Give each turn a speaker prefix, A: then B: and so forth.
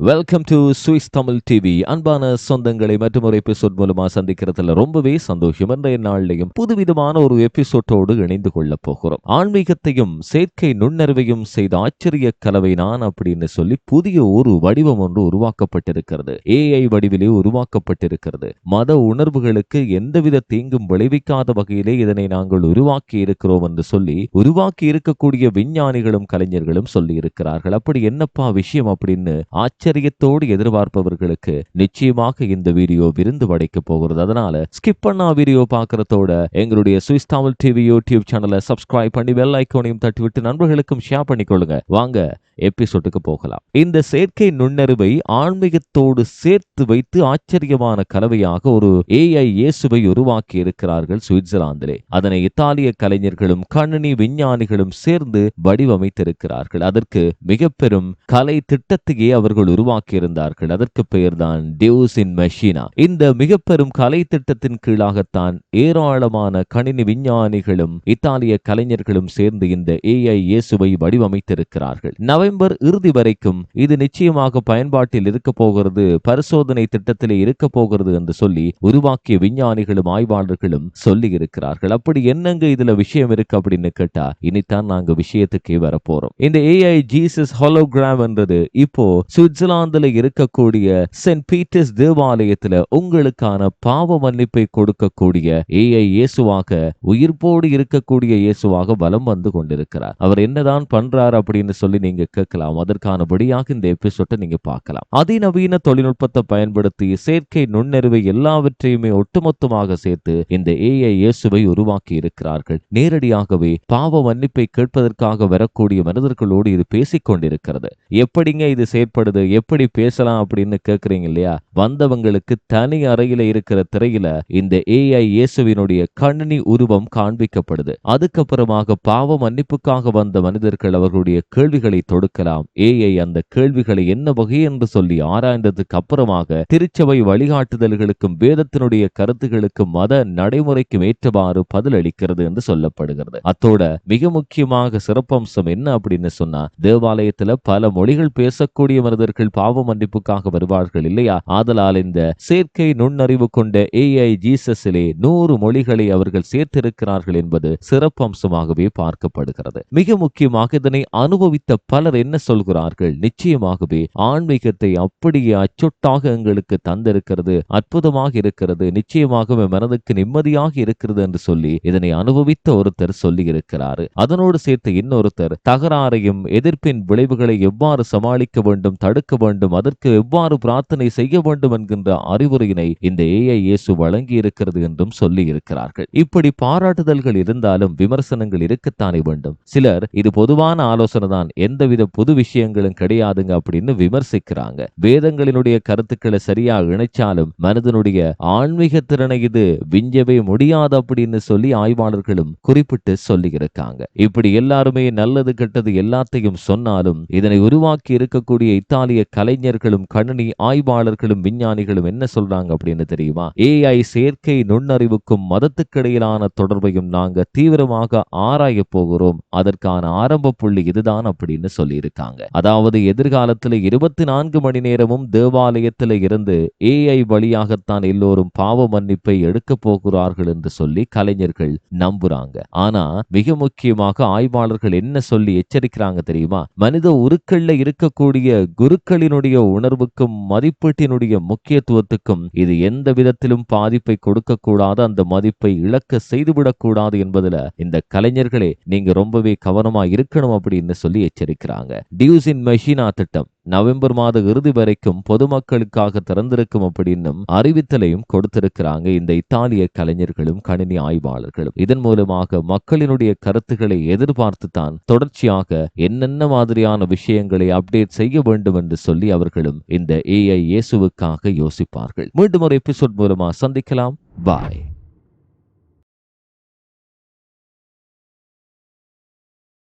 A: welcome to Swiss Tamil TV அன்பான சொந்தங்களை மற்றும் ஒரு எபிசோட் மூலமா சந்திக்கிறதுல ரொம்பவே சந்தோஷம். இன்றைய நாளிலையும் புதுவிதமான ஒரு எபிசோட்டோடு இணைந்து கொள்ள போகிறோம். ஆன்மீகத்தையும் செயற்கை நுண்ணறிவையும் செய்த ஆச்சரிய கலவை நான் அப்படின்னு சொல்லி புதிய ஒரு வடிவம் ஒன்று உருவாக்கப்பட்டிருக்கிறது. ஏஐ வடிவிலே உருவாக்கப்பட்டிருக்கிறது. மத உணர்வுகளுக்கு எந்தவித தீங்கும் விளைவிக்காத வகையிலே இதனை நாங்கள் உருவாக்கி இருக்கிறோம் என்று சொல்லி உருவாக்கி இருக்கக்கூடிய விஞ்ஞானிகளும் கலைஞர்களும் சொல்லி இருக்கிறார்கள் அப்படி என்னப்பா விஷயம் அப்படின்னு ஆச்சரியத்தோடு எதிர்பார்ப்பவர்களுக்கு நிச்சயமாக இந்த வீடியோ விருந்து படைக்க போகிறது. அதனால ஸ்கிப் பண்ணா வீடியோ பார்க்கறதோட எங்களுடைய சுவிஸ் தமிழ் டிவி யூடியூப் சேனலை சப்ஸ்கிரைப் பண்ணி பெல் ஐக்கோனையும் தட்டிவிட்டு நண்பர்களுக்கும் ஷேர் பண்ணிக்கொள்ளுங்க. வாங்க எபிசோடுக்கு போகலாம். இந்த செயற்கை நுண்ணறிவை ஆன்மீகத்தோடு சேர்த்து வைத்து ஆச்சரியமான கலவையாக ஒரு ஏஐ இயேசுவை உருவாக்கி இருக்கிறார்கள் சுவிட்சர்லாந்திலே. அதனை இத்தாலிய கலைஞர்களும் கணினி விஞ்ஞானிகளும் சேர்ந்து வடிவமைத்திருக்கிறார்கள். அதற்கு மிக பெரும் கலை திட்டத்தையே அவர்கள் உருவாக்கியிருந்தார்கள். அதற்கு பெயர்தான் டியூஸ் இன் மெஷினா இந்த மிக பெரும் கலை திட்டத்தின் கீழாகத்தான் ஏராளமான கணினி விஞ்ஞானிகளும் இத்தாலிய கலைஞர்களும் சேர்ந்து இந்த ஏஐ இயேசுவை வடிவமைத்திருக்கிறார்கள். நவம்பர் இறுதி வரைக்கும் இது நிச்சயமாக பயன்பாட்டில் இருக்க போகிறது பரிசோதனை திட்டத்திலே இருக்க போகிறது என்று சொல்லி உருவாக்கிய விஞ்ஞானிகளும் ஆய்வாளர்களும் சொல்லி இருக்கிறார்கள் அப்படி என்னங்க இதுல விஷயம் இருக்கு அப்படின்னு கேட்டா இனித்தான் நாங்க விஷயத்துக்கே வரப்போறோம் இந்த ஏஐ ஜீசஸ் ஹாலோகிராம் என்றது இப்போ நியூசிலாந்துல இருக்கக்கூடிய சென்ட் பீட்டர்ஸ் தேவாலயத்துல உங்களுக்கான பாவ மன்னிப்பை கொடுக்கக்கூடிய ஏஐ இயேசுவாக உயிர்ப்போடு இருக்கக்கூடிய இயேசுவாக வலம் வந்து கொண்டிருக்கிறார். அவர் என்னதான் பண்றார் அப்படின்னு சொல்லி நீங்க கேட்கலாம். அதற்கானபடியாக இந்த எபிசோட்டை நீங்க பார்க்கலாம். அதிநவீன தொழில்நுட்பத்தை பயன்படுத்தி செயற்கை நுண்ணறிவை எல்லாவற்றையுமே ஒட்டுமொத்தமாக சேர்த்து இந்த ஏஐ இயேசுவை உருவாக்கி இருக்கிறார்கள். நேரடியாகவே பாவ மன்னிப்பை கேட்பதற்காக வரக்கூடிய மனிதர்களோடு இது பேசிக் கொண்டிருக்கிறது எப்படிங்க இது செயற்படுது? எப்படி பேசலாம் அப்படின்னு கேக்குறீங்க இல்லையா வந்தவங்களுக்கு தனி அறையில இருக்கிற திரையில இந்த ஏஐ இயேசுவினுடைய கணினி உருவம் காண்பிக்கப்படுது. அதுக்கப்புறமாக பாவ மன்னிப்புக்காக வந்த மனிதர்கள் அவர்களுடைய கேள்விகளை தொடுக்கலாம். ஏஐ அந்த கேள்விகளை என்ன வகை என்று சொல்லி ஆராய்ந்ததுக்கு அப்புறமாக திருச்சபை வழிகாட்டுதல்களுக்கும் வேதத்தினுடைய கருத்துகளுக்கும் மத நடைமுறைக்கும் ஏற்றவாறு பதிலளிக்கிறது என்று சொல்லப்படுகிறது. அத்தோட மிக முக்கியமாக சிறப்பம்சம் என்ன அப்படின்னு சொன்னா தேவாலயத்துல பல மொழிகள் பேசக்கூடிய மனிதர்கள் பாவ மன்னிப்புக்காக வருவார்கள் இல்லையா? ஆதலால் இந்த செயற்கை நுண்ணறிவு கொண்ட ஏஐ ஜீசஸிலே நூறு மொழிகளை அவர்கள் சேர்த்திருக்கிறார்கள் என்பது சிறப்பம்சமாகவே பார்க்கப்படுகிறது. மிக முக்கியமாக இதனை அனுபவித்த பலர் என்ன சொல்கிறார்கள்? நிச்சயமாகவே ஆன்மீகத்தை அப்படியே அச்சொட்டாக எங்களுக்கு தந்திருக்கிறது அற்புதமாக இருக்கிறது நிச்சயமாக மனதுக்கு நிம்மதியாக இருக்கிறது என்று சொல்லி இதனை அனுபவித்த ஒருத்தர் சொல்லி இருக்கிறார் அதனோடு சேர்த்து இன்னொருத்தர் தகராறையும் எதிர்ப்பின் விளைவுகளை எவ்வாறு சமாளிக்க வேண்டும் தடுக்க வேண்டும். அதற்கு எவ்வாறு பிரார்த்தனை செய்ய வேண்டும் என்கின்ற அறிவுரையினை இந்த ஏஐ இயேசு வழங்கி இருக்கிறது என்றும் சொல்லி இருக்கிறார்கள் இப்படி பாராட்டுதல்கள் இருந்தாலும் விமர்சனங்கள் இருக்கத்தானே வேண்டும். சிலர் இது பொதுவான ஆலோசனை தான் எந்தவித புது விஷயங்களும் கிடையாதுங்க அப்படின்னு விமர்சிக்கிறாங்க. வேதங்களினுடைய கருத்துக்களை சரியா இணைச்சாலும் மனதனுடைய ஆன்மீக திறனை இது விஞ்சவே முடியாது அப்படின்னு சொல்லி ஆய்வாளர்களும் குறிப்பிட்டு சொல்லி இருக்காங்க இப்படி எல்லாருமே நல்லது கெட்டது எல்லாத்தையும் சொன்னாலும் இதனை உருவாக்கி இருக்கக்கூடிய இத்தாலிய கலைஞர்களும் கணினி ஆய்வாளர்களும் விஞ்ஞானிகளும் என்ன சொல்றாங்க அப்படின்னு தெரியுமா? ஏஐ செயற்கை நுண்ணறிவுக்கும் மதத்துக்கிடையிலான தொடர்பையும் நாங்க தீவிரமாக ஆராய போகிறோம். அதற்கான ஆரம்ப புள்ளி இதுதான் அப்படின்னு சொல்லியிருக்காங்க. அதாவது எதிர்காலத்தில் இருபத்தி நான்கு மணி நேரமும் தேவாலயத்தில் இருந்து ஏஐ வழியாகத்தான் எல்லோரும் பாவ மன்னிப்பை எடுக்க போகிறார்கள் என்று சொல்லி கலைஞர்கள் நம்புறாங்க. ஆனா மிக முக்கியமாக ஆய்வாளர்கள் என்ன சொல்லி எச்சரிக்கிறாங்க தெரியுமா? மனித உருக்கள்ல இருக்கக்கூடிய மக்களினுடைய உணர்வுக்கும் மதிப்பீட்டினுடைய முக்கியத்துவத்துக்கும் இது எந்த விதத்திலும் பாதிப்பை கொடுக்கக்கூடாது அந்த மதிப்பை இழக்க செய்துவிடக்கூடாது என்பதுல இந்த கலைஞர்களே நீங்க ரொம்பவே கவனமா இருக்கணும் அப்படின்னு சொல்லி எச்சரிக்கிறாங்க. டியூஸ் இன் மெஷினா திட்டம். நவம்பர் மாத இறுதி வரைக்கும் பொதுமக்களுக்காக திறந்திருக்கும் அப்படின்னும் அறிவித்தலையும் கொடுத்திருக்கிறாங்க இந்த இத்தாலிய கலைஞர்களும் கணினி ஆய்வாளர்களும். இதன் மூலமாக மக்களினுடைய கருத்துக்களை எதிர்பார்த்து தான் தொடர்ச்சியாக என்னென்ன மாதிரியான விஷயங்களை அப்டேட் செய்ய வேண்டும் என்று சொல்லி அவர்களும் இந்த ஏஐ இயேசுவுக்காக யோசிப்பார்கள். மீண்டும் ஒரு எபிசோட் மூலமா சந்திக்கலாம். பாய்.